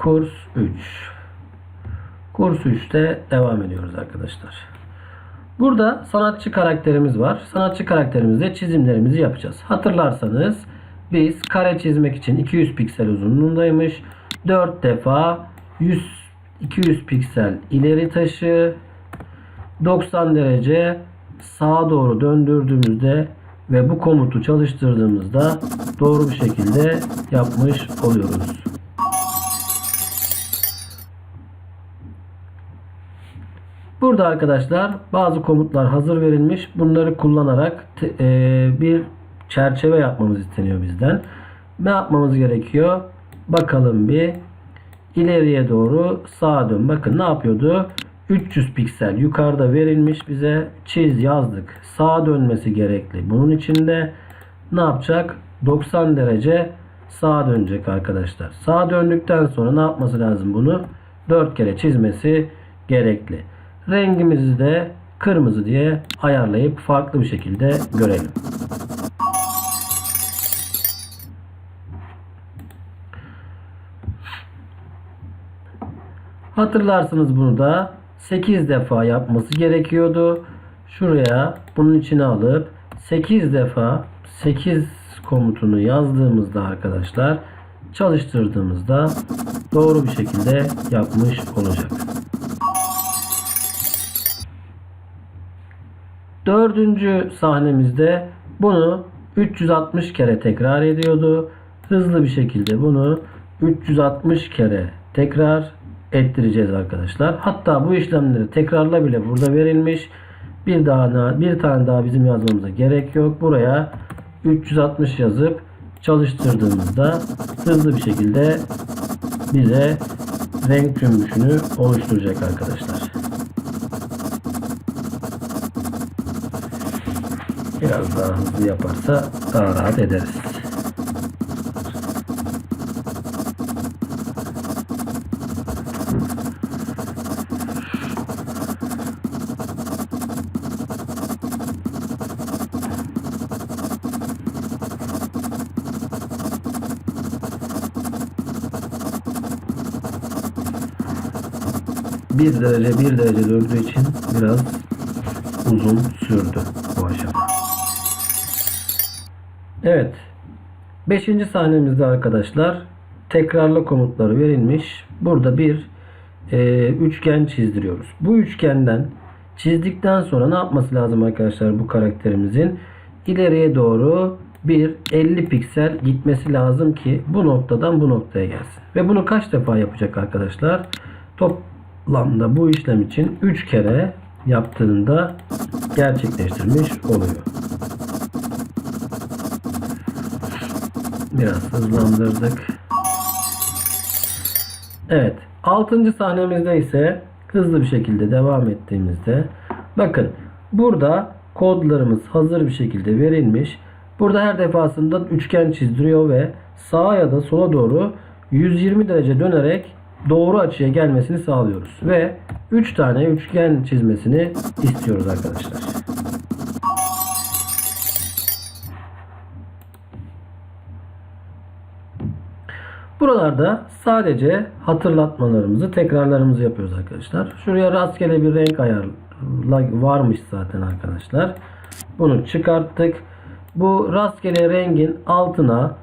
Kurs 3. Kurs 3'te devam ediyoruz arkadaşlar. Burada sanatçı karakterimiz var. Sanatçı karakterimizde çizimlerimizi yapacağız. Hatırlarsanız biz kare çizmek için 200 piksel uzunluğundaymış. 4 defa 100 200 piksel ileri taşı 90 derece sağa doğru döndürdüğümüzde ve bu komutu çalıştırdığımızda doğru bir şekilde yapmış oluyoruz. Burada arkadaşlar bazı komutlar hazır verilmiş. Bunları kullanarak e, bir çerçeve yapmamız isteniyor bizden. Ne yapmamız gerekiyor? Bakalım bir ileriye doğru sağa dön. Bakın ne yapıyordu? 300 piksel yukarıda verilmiş bize. Çiz yazdık. Sağa dönmesi gerekli. Bunun için de ne yapacak? 90 derece sağa dönecek arkadaşlar. Sağa döndükten sonra ne yapması lazım bunu? 4 kere çizmesi gerekli. Rengimizi de kırmızı diye ayarlayıp farklı bir şekilde görelim. Hatırlarsınız bunu da 8 defa yapması gerekiyordu. Şuraya bunun içine alıp 8 defa 8 komutunu yazdığımızda arkadaşlar çalıştırdığımızda doğru bir şekilde yapmış olacak. Dördüncü sahnemizde bunu 360 kere tekrar ediyordu. Hızlı bir şekilde bunu 360 kere tekrar ettireceğiz arkadaşlar. Hatta bu işlemleri tekrarla bile burada verilmiş. Bir daha bir tane daha bizim yazmamıza gerek yok. Buraya 360 yazıp çalıştırdığımızda hızlı bir şekilde bize renk cümbüşünü oluşturacak arkadaşlar. Biraz daha hızlı yaparsa daha rahat ederiz. Bir derece bir derece döndüğü için biraz uzun sürdü. Evet. Beşinci sahnemizde arkadaşlar tekrarlı komutları verilmiş. Burada bir e, üçgen çizdiriyoruz. Bu üçgenden çizdikten sonra ne yapması lazım arkadaşlar bu karakterimizin? ileriye doğru bir 50 piksel gitmesi lazım ki bu noktadan bu noktaya gelsin. Ve bunu kaç defa yapacak arkadaşlar? Toplamda bu işlem için 3 kere yaptığında gerçekleştirmiş oluyor. Biraz hızlandırdık. Evet. 6. sahnemizde ise hızlı bir şekilde devam ettiğimizde bakın burada kodlarımız hazır bir şekilde verilmiş. Burada her defasında üçgen çizdiriyor ve sağa ya da sola doğru 120 derece dönerek doğru açıya gelmesini sağlıyoruz. Ve 3 tane üçgen çizmesini istiyoruz arkadaşlar. Buralarda sadece hatırlatmalarımızı, tekrarlarımızı yapıyoruz arkadaşlar. Şuraya rastgele bir renk ayarla varmış zaten arkadaşlar. Bunu çıkarttık. Bu rastgele rengin altına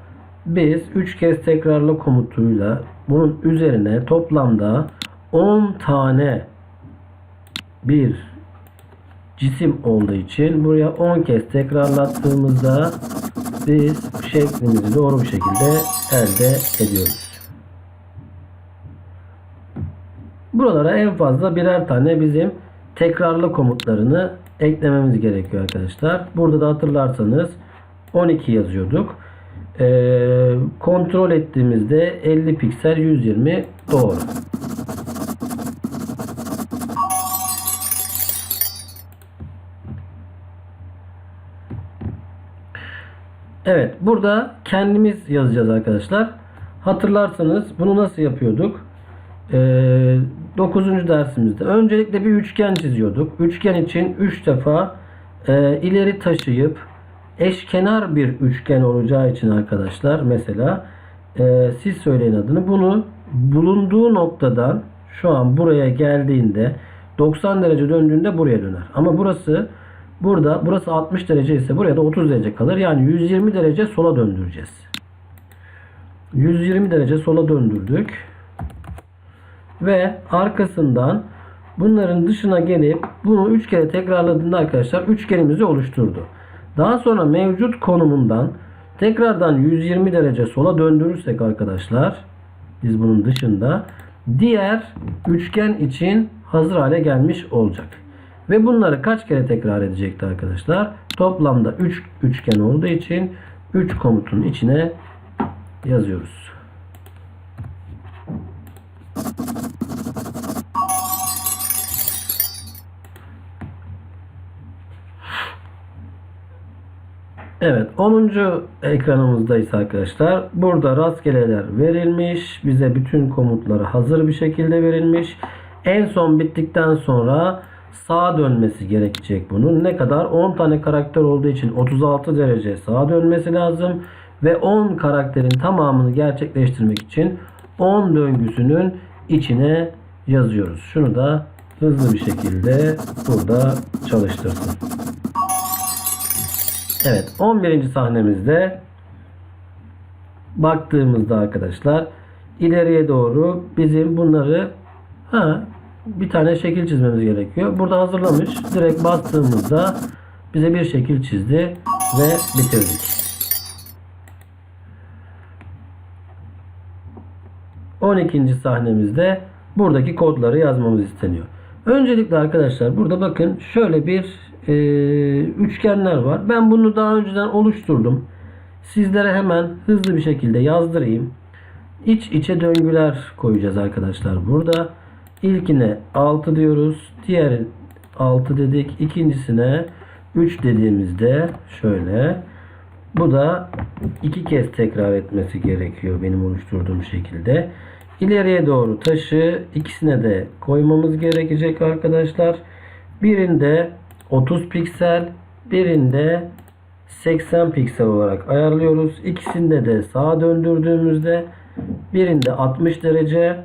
biz 3 kez tekrarla komutuyla bunun üzerine toplamda 10 tane bir cisim olduğu için buraya 10 kez tekrarlattığımızda biz şeklimizi doğru bir şekilde elde ediyoruz. Buralara en fazla birer tane bizim tekrarlı komutlarını eklememiz gerekiyor arkadaşlar. Burada da hatırlarsanız 12 yazıyorduk. Ee, kontrol ettiğimizde 50 piksel 120 doğru. Evet burada kendimiz yazacağız arkadaşlar. Hatırlarsanız bunu nasıl yapıyorduk? Ee, 9. dersimizde. Öncelikle bir üçgen çiziyorduk. Üçgen için 3 defa e, ileri taşıyıp eşkenar bir üçgen olacağı için arkadaşlar mesela e, siz söyleyin adını bunu bulunduğu noktadan şu an buraya geldiğinde 90 derece döndüğünde buraya döner. Ama burası burada burası 60 derece ise buraya da 30 derece kalır. Yani 120 derece sola döndüreceğiz. 120 derece sola döndürdük. Ve arkasından bunların dışına gelip bunu 3 kere tekrarladığında arkadaşlar üçgenimizi oluşturdu. Daha sonra mevcut konumundan tekrardan 120 derece sola döndürürsek arkadaşlar biz bunun dışında diğer üçgen için hazır hale gelmiş olacak. Ve bunları kaç kere tekrar edecekti arkadaşlar? Toplamda 3 üçgen olduğu için 3 komutun içine yazıyoruz. Evet 10. ekranımızdayız arkadaşlar. Burada rastgeleler verilmiş. Bize bütün komutları hazır bir şekilde verilmiş. En son bittikten sonra sağa dönmesi gerekecek bunun. Ne kadar? 10 tane karakter olduğu için 36 derece sağa dönmesi lazım. Ve 10 karakterin tamamını gerçekleştirmek için 10 döngüsünün içine yazıyoruz. Şunu da hızlı bir şekilde burada çalıştırsın. Evet 11. sahnemizde baktığımızda arkadaşlar ileriye doğru bizim bunları ha, bir tane şekil çizmemiz gerekiyor. Burada hazırlamış. Direkt bastığımızda bize bir şekil çizdi ve bitirdik. 12. sahnemizde buradaki kodları yazmamız isteniyor. Öncelikle arkadaşlar burada bakın şöyle bir e, üçgenler var. Ben bunu daha önceden oluşturdum. Sizlere hemen hızlı bir şekilde yazdırayım. İç içe döngüler koyacağız arkadaşlar burada. İlkine 6 diyoruz. Diğer 6 dedik. İkincisine 3 dediğimizde şöyle. Bu da iki kez tekrar etmesi gerekiyor benim oluşturduğum şekilde. İleriye doğru taşı ikisine de koymamız gerekecek arkadaşlar. Birinde 30 piksel, birinde 80 piksel olarak ayarlıyoruz. İkisinde de sağa döndürdüğümüzde birinde 60 derece,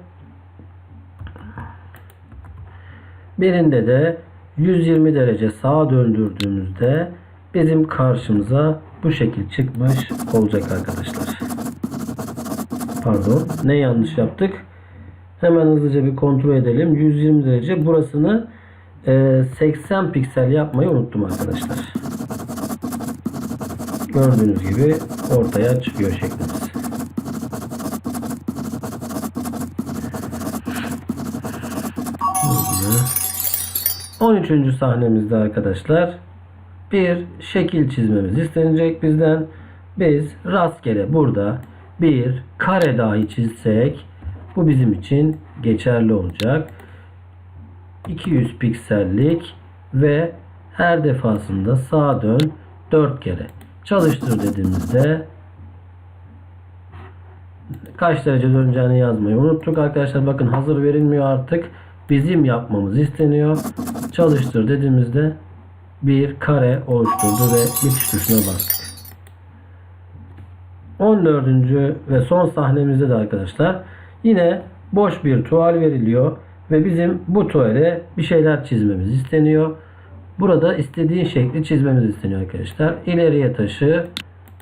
birinde de 120 derece sağa döndürdüğümüzde bizim karşımıza bu şekil çıkmış olacak arkadaşlar. Pardon. Ne yanlış yaptık? Hemen hızlıca bir kontrol edelim. 120 derece. Burasını e, 80 piksel yapmayı unuttum arkadaşlar. Gördüğünüz gibi ortaya çıkıyor şeklimiz. Hızlıca. 13. sahnemizde arkadaşlar bir şekil çizmemiz istenecek bizden. Biz rastgele burada bir kare dahi çizsek bu bizim için geçerli olacak. 200 piksellik ve her defasında sağa dön 4 kere. Çalıştır dediğimizde kaç derece döneceğini yazmayı unuttuk arkadaşlar. Bakın hazır verilmiyor artık. Bizim yapmamız isteniyor. Çalıştır dediğimizde bir kare oluşturdu ve bitiş tuşuna bastık. 14. ve son sahnemizde de arkadaşlar yine boş bir tuval veriliyor ve bizim bu tuvale bir şeyler çizmemiz isteniyor. Burada istediğin şekli çizmemiz isteniyor arkadaşlar. İleriye taşı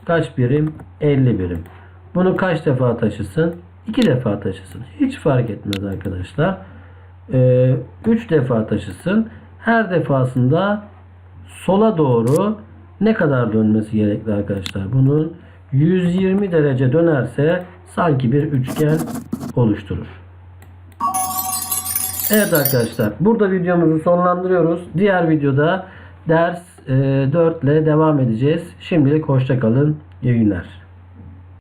kaç birim? 50 birim. Bunu kaç defa taşısın? 2 defa taşısın. Hiç fark etmez arkadaşlar. 3 ee, defa taşısın. Her defasında sola doğru ne kadar dönmesi gerekli arkadaşlar? Bunun 120 derece dönerse sanki bir üçgen oluşturur. Evet arkadaşlar burada videomuzu sonlandırıyoruz. Diğer videoda ders 4 ile devam edeceğiz. Şimdilik hoşçakalın. İyi günler.